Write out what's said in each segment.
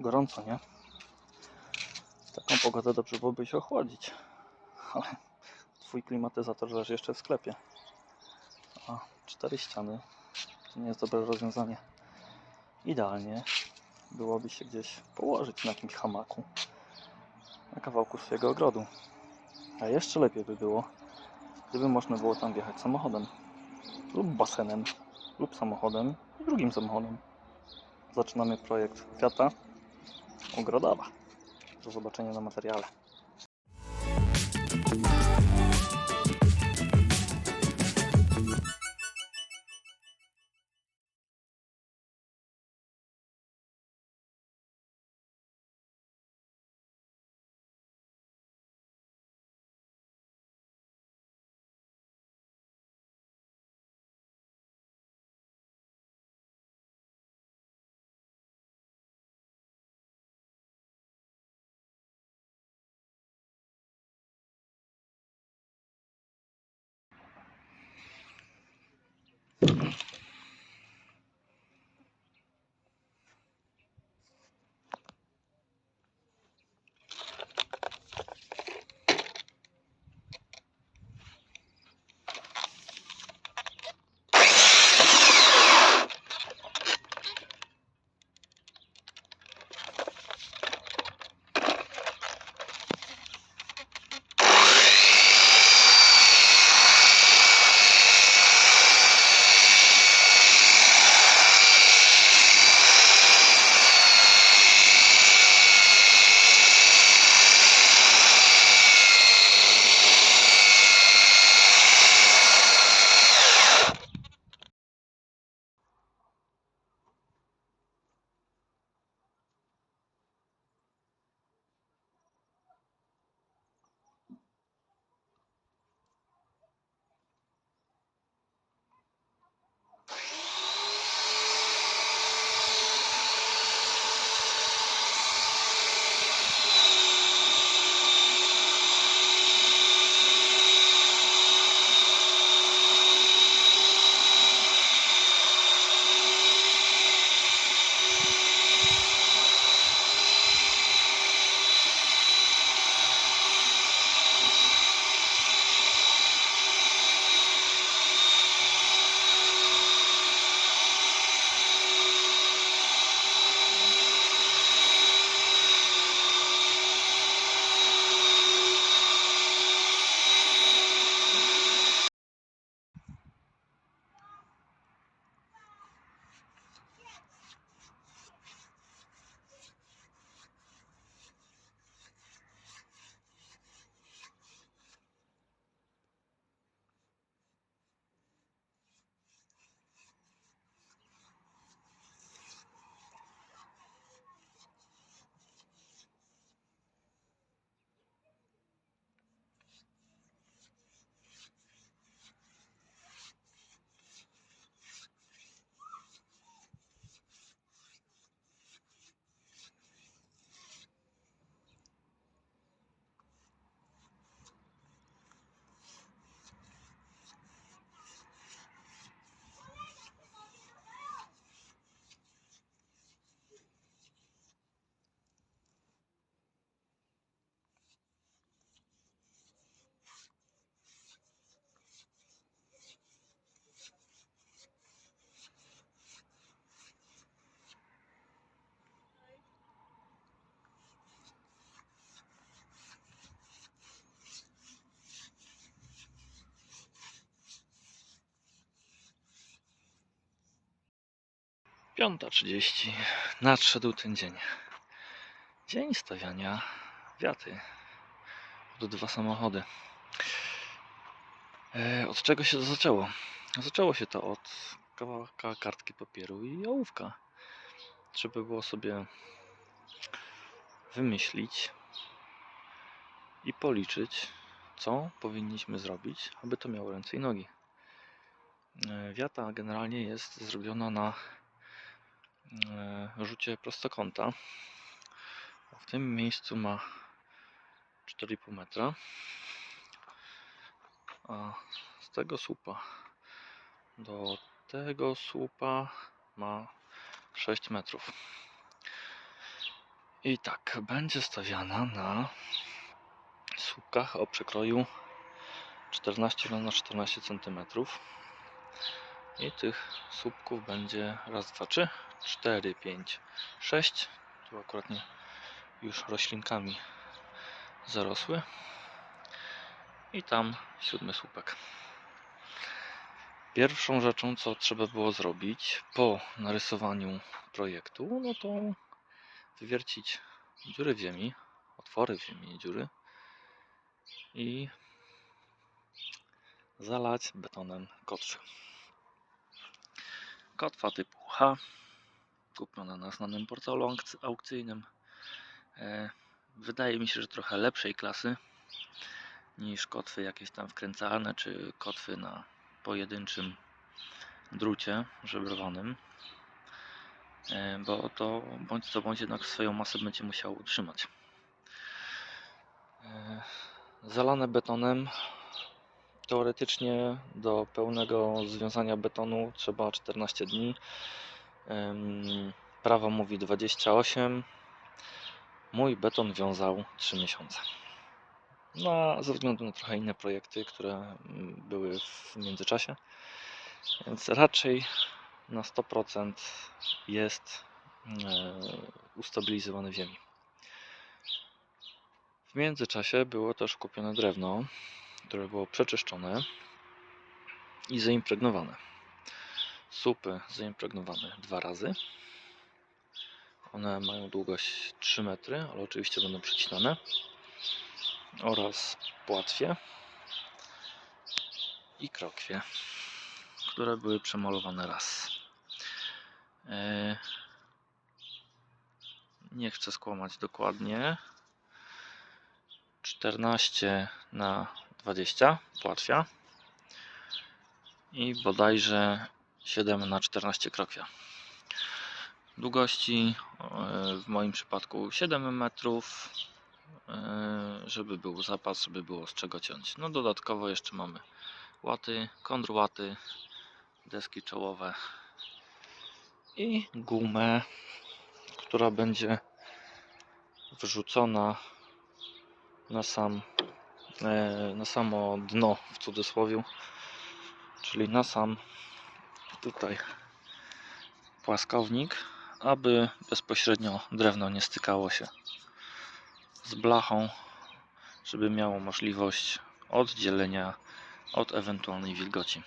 gorąco, nie? W taką pogodę dobrze byłoby się ochłodzić. Ale twój klimatyzator leży jeszcze w sklepie. A cztery ściany to nie jest dobre rozwiązanie. Idealnie byłoby się gdzieś położyć na jakimś hamaku na kawałku swojego ogrodu. A jeszcze lepiej by było, gdyby można było tam wjechać samochodem lub basenem lub samochodem i drugim samochodem. Zaczynamy projekt Fiata Ogrodowa. Do zobaczenia na materiale. Piąta trzydzieści. Nadszedł ten dzień. Dzień stawiania wiaty. Pod dwa samochody. E, od czego się to zaczęło? Zaczęło się to od kawałka kartki papieru i ołówka. Trzeba było sobie wymyślić i policzyć, co powinniśmy zrobić, aby to miało ręce i nogi. E, Wiata generalnie jest zrobiona na rzucie prostokąta. W tym miejscu ma 4,5 metra. A z tego słupa do tego słupa ma 6 metrów. I tak, będzie stawiana na słupkach o przekroju 14 na 14 cm. I tych słupków będzie raz, dwa, trzy, cztery, pięć, sześć. Tu akurat nie już roślinkami zarosły. I tam siódmy słupek. Pierwszą rzeczą, co trzeba było zrobić po narysowaniu projektu, no to wywiercić dziury w ziemi, otwory w ziemi, dziury i zalać betonem kotwy. Kotwa typu H, kupiona na znanym portalu aukcy- aukcyjnym. E, Wydaje mi się, że trochę lepszej klasy niż kotwy jakieś tam wkręcane, czy kotwy na pojedynczym drucie żebrowanym. E, Bo to bądź co bądź jednak swoją masę będzie musiał utrzymać. E, Zalane betonem Teoretycznie do pełnego związania betonu trzeba 14 dni. Prawo mówi 28. Mój beton wiązał 3 miesiące. No, ze względu na trochę inne projekty, które były w międzyczasie. Więc raczej na 100% jest e, ustabilizowany w ziemi. W międzyczasie było też kupione drewno, które było przeczyszczone i zaimpregnowane. Supy zaimpregnowane dwa razy. One mają długość 3 metry, ale oczywiście będą przecinane. Oraz płatwie i krokwie, które były przemalowane raz. E, Nie chcę skłamać dokładnie. 14 na 20 płatwia i bodajże 7 na 14 krokwia. Długości e, w moim przypadku 7 metrów, e, żeby był zapas, żeby było z czego ciąć. No dodatkowo jeszcze mamy łaty, kontrłaty, deski czołowe i gumę, która będzie wrzucona na sam na samo dno w cudzysłowie, czyli na sam tutaj płaskownik, aby bezpośrednio drewno nie stykało się z blachą, żeby miało możliwość oddzielenia od ewentualnej wilgoci.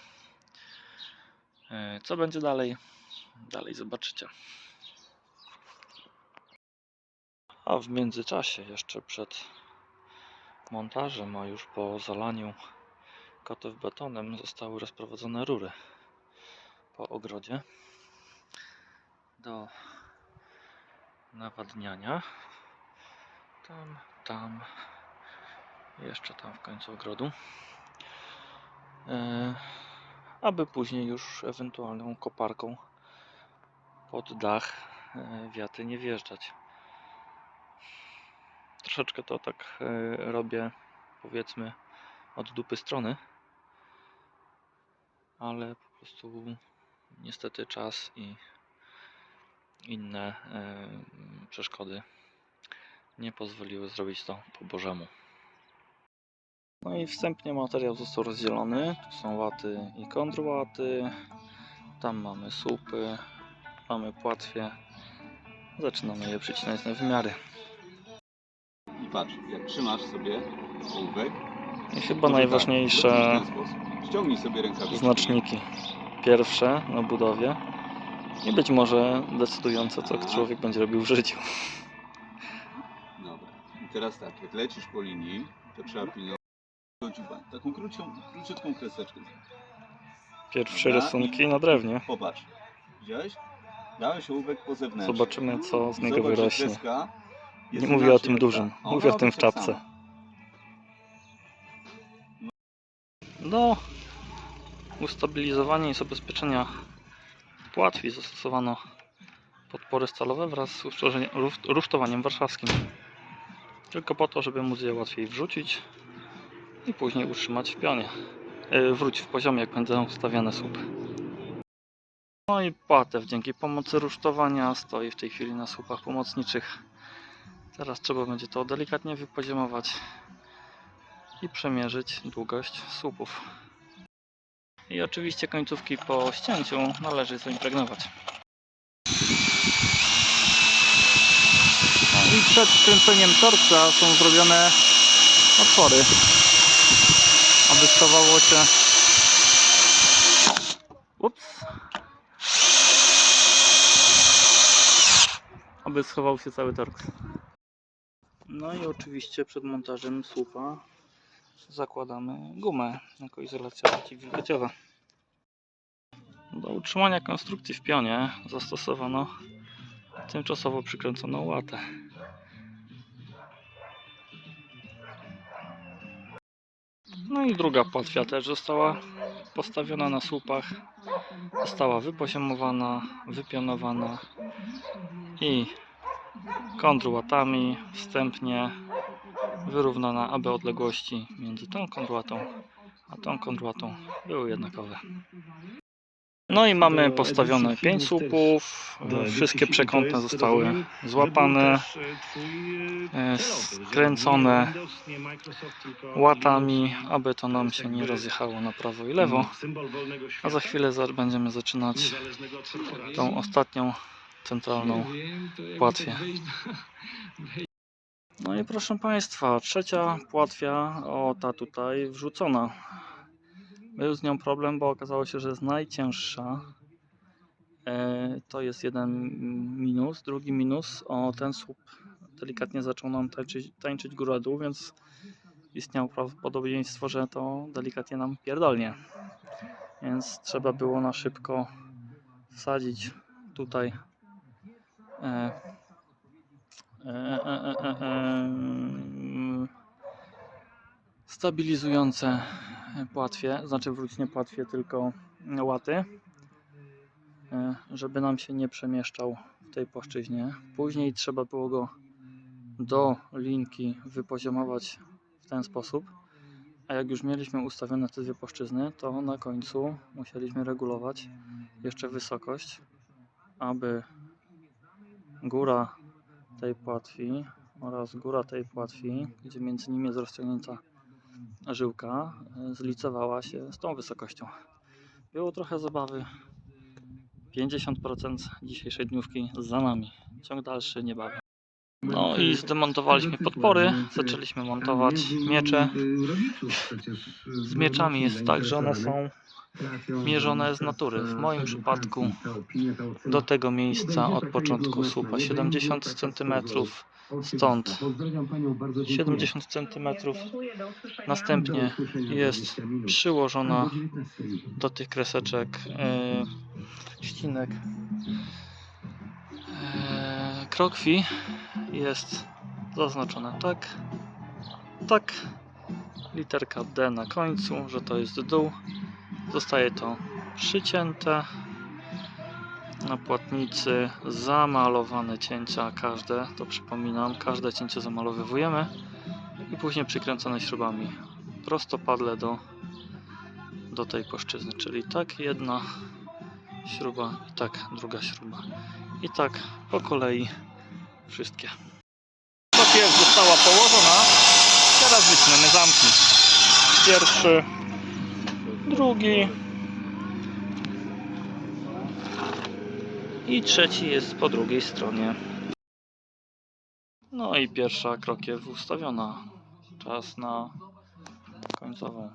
E, Co będzie dalej? Dalej zobaczycie. A w międzyczasie, jeszcze przed montażem, a już po zalaniu kotew betonem, zostały rozprowadzone rury po ogrodzie do nawadniania. Tam, tam, jeszcze tam w końcu ogrodu. E, aby później już ewentualną koparką pod dach e, wiaty nie wjeżdżać. Troszeczkę to tak e, robię, powiedzmy, od dupy strony, ale po prostu niestety czas i inne e, przeszkody nie pozwoliły zrobić to po bożemu. No i wstępnie materiał został rozdzielony. Tu są łaty i kontrłaty. Tam mamy słupy, mamy płatwie. Zaczynamy je przycinać na wymiary. Patrz, jak trzymasz sobie ołówek, I chyba tak, najważniejsze rękawiczki. znaczniki. Pierwsze na budowie i być może decydujące, co człowiek będzie robił w życiu. Dobra. I teraz tak, jak lecisz po linii, to trzeba pilnować. Taką krócią, króciutką kreseczkę. Pierwsze Dobra, rysunki na drewnie. Popatrz. Widziałeś? Dałeś ołówek po zewnętrznie. Zobaczymy, co z niego Zobacz, wyrośnie. kreska Nie mówię o tym dużym, mówię o Ona tym robi w tak czapce. Do ustabilizowania i zabezpieczenia płatwi zastosowano podpory stalowe wraz z rusztowaniem warszawskim. Tylko po to, żeby móc je łatwiej wrzucić i później utrzymać w pionie. Yy, wróć w poziomie, jak będą ustawiane słupy. No i płatew dzięki pomocy rusztowania stoi w tej chwili na słupach pomocniczych. Teraz trzeba będzie to delikatnie wypoziomować i przemierzyć długość słupów. I oczywiście końcówki po ścięciu należy zaimpregnować. No I przed kręceniem torca są zrobione otwory, aby schowało się. Ups. Aby schował się cały torks. No i oczywiście przed montażem słupa zakładamy gumę jako izolacja przeciwwilgotiowa. Do utrzymania konstrukcji w pionie zastosowano tymczasowo przykręconą łatę. No i druga płatwia też została postawiona na słupach. Została wypoziomowana, wypionowana i kontrłatami wstępnie wyrównana, aby odległości między tą kontrłatą a tą kontrłatą były jednakowe. No i mamy postawione 5 słupów, wszystkie przekątne zostały złapane, e, skręcone łatami, aby to nam się nie rozjechało na prawo i lewo. A za chwilę będziemy zaczynać tą ostatnią centralną płatwię. No i proszę Państwa, trzecia płatwia, o ta tutaj wrzucona. Był z nią problem, bo okazało się, że jest najcięższa. E, to jest jeden minus. Drugi minus, o ten słup delikatnie zaczął nam tańczyć, tańczyć góra-dół, więc istniało prawdopodobieństwo, że to delikatnie nam pierdolnie. Więc trzeba było na szybko wsadzić tutaj stabilizujące płatwie, znaczy wróć nie płatwie, tylko łaty, e, żeby nam się nie przemieszczał w tej płaszczyźnie. Później trzeba było go do linki wypoziomować w ten sposób, a jak już mieliśmy ustawione te dwie płaszczyzny, to na końcu musieliśmy regulować jeszcze wysokość, aby góra tej płatwi oraz góra tej płatwi, gdzie między nimi jest rozciągnięta żyłka, zlicowała się z tą wysokością. Było trochę zabawy. 50% dzisiejszej dniówki za nami. Ciąg dalszy niebawem. No i zdemontowaliśmy podpory, zaczęliśmy montować miecze. Z mieczami jest tak, że one są mierzone z natury. W moim przypadku do tego miejsca od początku słupa 70 cm, stąd 70 cm. Następnie jest przyłożona do tych kreseczek e, ścinek e, krokwi. Jest zaznaczone tak, tak, literka D na końcu, że to jest dół. Zostaje to przycięte na płatnicy zamalowane cięcia każde, to przypominam, każde cięcie zamalowywujemy i później przykręcone śrubami prostopadle do, do tej płaszczyzny, czyli tak jedna śruba i tak druga śruba i tak po kolei wszystkie. Kopiew została położona, teraz wycinamy zamki. Pierwszy, drugi i trzeci jest po drugiej stronie. No i pierwsza krokiew ustawiona. Czas na końcową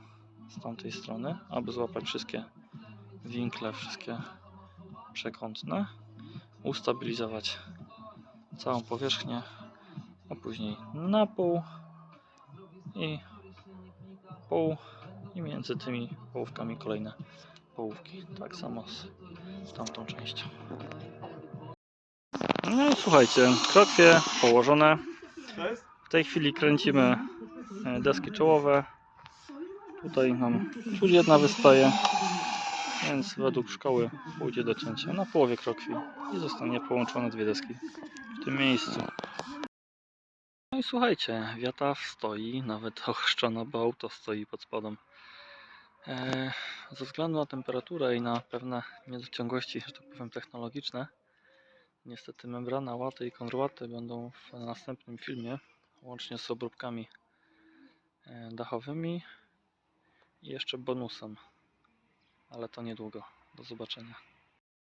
z tamtej strony, aby złapać wszystkie winkle, wszystkie przekątne, ustabilizować całą powierzchnię, a później na pół i pół i między tymi połówkami kolejne połówki. Tak samo z tamtą częścią. No i słuchajcie, krokwie położone. W tej chwili kręcimy e, deski czołowe. Tutaj nam tu jedna wystaje, więc według szkoły pójdzie do cięcia na połowie krokwi i zostanie połączone dwie deski w tym miejscu. No i słuchajcie, wiata stoi, nawet ochrzczona, bo auto stoi pod spodem. E, Ze względu na temperaturę i na pewne niedociągłości, że tak powiem, technologiczne, Niestety membrana łaty i kontrłaty będą w następnym filmie, łącznie z obróbkami e, dachowymi i jeszcze bonusem. Ale to niedługo. Do zobaczenia.